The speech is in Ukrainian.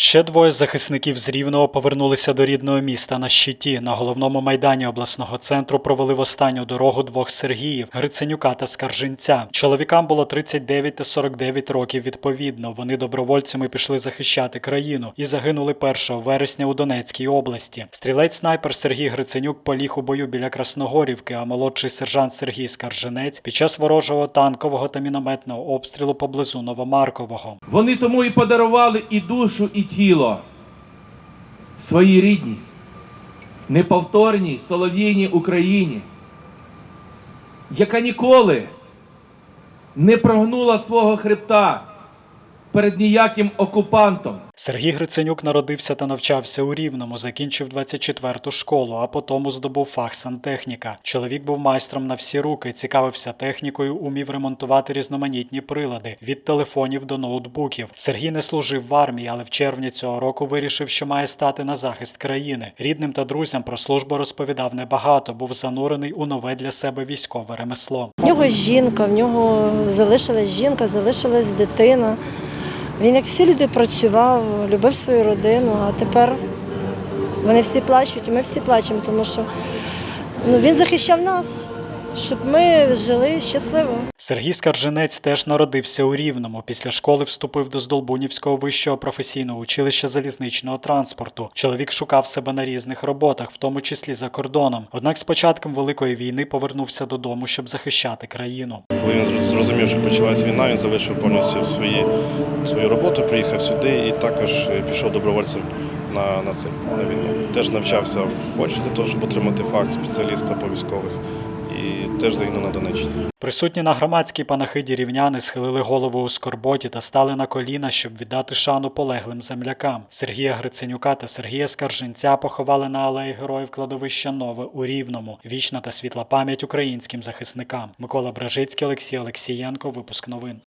Ще двоє захисників з Рівного повернулися до рідного міста на щиті. На головному майдані обласного центру провели в останню дорогу двох Сергіїв Гриценюка та Скаржинця. Чоловікам було 39 та 49 років відповідно. Вони добровольцями пішли захищати країну і загинули 1 вересня у Донецькій області. Стрілець-снайпер Сергій Гриценюк поліг у бою біля Красногорівки, а молодший сержант Сергій Скаржинець під час ворожого танкового та мінометного обстрілу поблизу Новомаркового. Вони тому і подарували і душу, і тіло своїй рідній, неповторній солов'їній Україні, яка ніколи не прогнула свого хребта перед ніяким окупантом. Сергій Гриценюк народився та навчався у Рівному, закінчив 24-ту школу, а потім здобув фах сантехніка. Чоловік був майстром на всі руки, цікавився технікою, умів ремонтувати різноманітні прилади від телефонів до ноутбуків. Сергій не служив в армії, але в червні цього року вирішив, що має стати на захист країни. Рідним та друзям про службу розповідав небагато, був занурений у нове для себе військове ремесло. В нього жінка, в нього залишилась жінка, залишилась дитина. Він, як всі люди, працював, любив свою родину, а тепер вони всі плачуть, і ми всі плачемо, тому що ну, він захищав нас, щоб ми жили щасливо. Сергій Скаржинець теж народився у Рівному. Після школи вступив до Здолбунівського вищого професійного училища залізничного транспорту. Чоловік шукав себе на різних роботах, в тому числі за кордоном. Однак з початком великої війни повернувся додому, щоб захищати країну. Коли він зрозумів, що почалась війна, він залишив повністю свої, свою роботу, приїхав сюди і також е, пішов добровольцем на, на, це, на війну. Теж навчався в Польщі для того, щоб отримати фах спеціаліста по військових. І теж загинув на Донеччині. Присутні на громадській панахиді рівняни схилили голову у скорботі та стали на коліна, щоб віддати шану полеглим землякам. Сергія Гриценюка та Сергія Скаржинця поховали на алеї героїв кладовища Нове у Рівному. Вічна та світла пам'ять українським захисникам. Микола Бражицький, Олексій Олексієнко. Випуск новин.